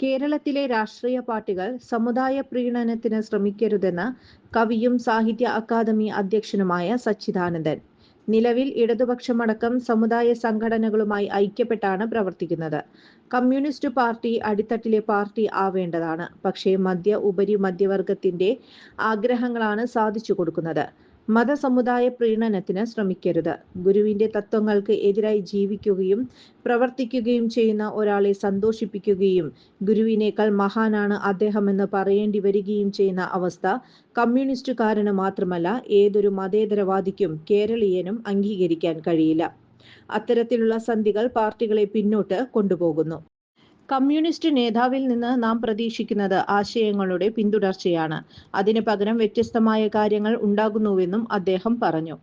കേരളത്തിലെ രാഷ്ട്രീയ പാർട്ടികൾ സമുദായ പ്രീണനത്തിന് ശ്രമിക്കരുതെന്ന് കവിയും സാഹിത്യ അക്കാദമി അധ്യക്ഷനുമായ സച്ചിദാനന്ദൻ. നിലവിൽ ഇടതുപക്ഷമടക്കം സമുദായ സംഘടനകളുമായി ഐക്യപ്പെട്ടാണ് പ്രവർത്തിക്കുന്നത്. കമ്മ്യൂണിസ്റ്റ് പാർട്ടി അടിത്തട്ടിലെ പാർട്ടി ആവേണ്ടതാണ്. പക്ഷേ മധ്യ ഉപരി മധ്യവർഗത്തിന്റെ ആഗ്രഹങ്ങളാണ് സാധിച്ചു കൊടുക്കുന്നത്. മതസമുദായ പ്രീണനത്തിന് ശ്രമിക്കരുത്. ഗുരുവിന്റെ തത്വങ്ങൾക്ക് എതിരായി ജീവിക്കുകയും പ്രവർത്തിക്കുകയും ചെയ്യുന്ന ഒരാളെ സന്തോഷിപ്പിക്കുകയും ഗുരുവിനേക്കാൾ മഹാനാണ് അദ്ദേഹമെന്ന് പറയേണ്ടി വരികയും ചെയ്യുന്ന അവസ്ഥ കമ്മ്യൂണിസ്റ്റുകാരന് മാത്രമല്ല ഏതൊരു മതേതരവാദിക്കും കേരളീയനും അംഗീകരിക്കാൻ കഴിയില്ല. അത്തരത്തിലുള്ള സന്ധികൾ പാർട്ടികളെ പിന്നോട്ട് കൊണ്ടുപോകുന്നു. കമ്മ്യൂണിസ്റ്റ് നേതാവിൽ നിന്ന് നാം പ്രതീക്ഷിക്കുന്നത് ആശയങ്ങളുടെ പിന്തുടർച്ചയാണ്. അതിന് പകരം വ്യത്യസ്തമായ കാര്യങ്ങൾ ഉണ്ടാകുന്നുവെന്നും അദ്ദേഹം പറഞ്ഞു.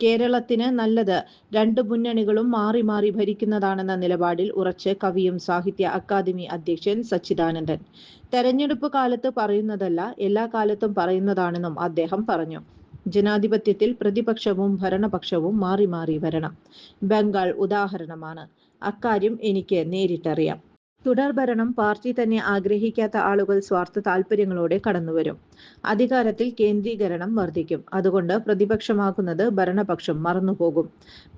കേരളത്തിന് നല്ലത് രണ്ട് മുന്നണികളും മാറി മാറി ഭരിക്കുന്നതാണെന്ന നിലപാടിൽ ഉറച്ച് കവിയും സാഹിത്യ അക്കാദമി അധ്യക്ഷൻ സച്ചിദാനന്ദൻ. തെരഞ്ഞെടുപ്പ് കാലത്ത് പറയുന്നതല്ല എല്ലാ കാലത്തും പറയുന്നതാണെന്നും അദ്ദേഹം പറഞ്ഞു. ജനാധിപത്യത്തിൽ പ്രതിപക്ഷവും ഭരണപക്ഷവും മാറി മാറി വരണം. ബംഗാൾ ഉദാഹരണമാണ്. അക്കാര്യം എനിക്ക് നേരിട്ടറിയാം. തുടർഭരണം പാർട്ടി തന്നെ ആഗ്രഹിക്കാത്ത ആളുകൾ സ്വാർത്ഥ താല്പര്യങ്ങളോടെ കടന്നുവരും. അധികാരത്തിൽ കേന്ദ്രീകരണം വർദ്ധിക്കും. അതുകൊണ്ട് പ്രതിപക്ഷമാക്കുന്നത് ഭരണപക്ഷം മറന്നുപോകും.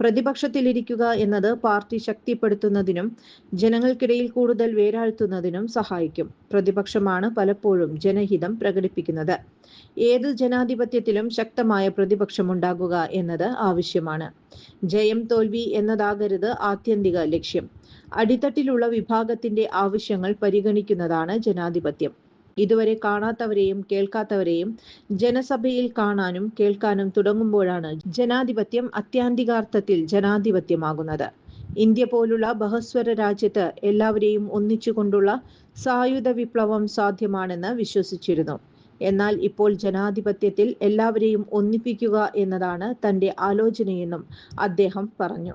പ്രതിപക്ഷത്തിലിരിക്കുക എന്നത് പാർട്ടി ശക്തിപ്പെടുത്തുന്നതിനും ജനങ്ങൾക്കിടയിൽ കൂടുതൽ വേരാഴ്ത്തുന്നതിനും സഹായിക്കും. പ്രതിപക്ഷമാണ് പലപ്പോഴും ജനഹിതം പ്രകടിപ്പിക്കുന്നത്. ഏത് ജനാധിപത്യത്തിലും ശക്തമായ പ്രതിപക്ഷമുണ്ടാകുക എന്നത് ആവശ്യമാണ്. ജയം തോൽവി എന്നതാകരുത് ആത്യന്തിക ലക്ഷ്യം. അടിത്തട്ടിലുള്ള വിഭാഗത്തിന്റെ ആവശ്യങ്ങൾ പരിഗണിക്കുന്നതാണ് ജനാധിപത്യം. ഇതുവരെ കാണാത്തവരെയും കേൾക്കാത്തവരെയും ജനസഭയിൽ കാണാനും കേൾക്കാനും തുടങ്ങുമ്പോഴാണ് ജനാധിപത്യം അത്യാന്തികാർത്ഥത്തിൽ ജനാധിപത്യമാകുന്നത്. ഇന്ത്യ പോലുള്ള ബഹസ്വര രാജ്യത്ത് എല്ലാവരെയും ഒന്നിച്ചുകൊണ്ടുള്ള സായുധ വിപ്ലവം സാധ്യമാണെന്ന് വിശ്വസിച്ചിരുന്നു. എന്നാൽ ഇപ്പോൾ ജനാധിപത്യത്തിൽ എല്ലാവരെയും ഒന്നിപ്പിക്കുക എന്നതാണ് തന്റെ ആലോചനയെന്നും അദ്ദേഹം പറഞ്ഞു.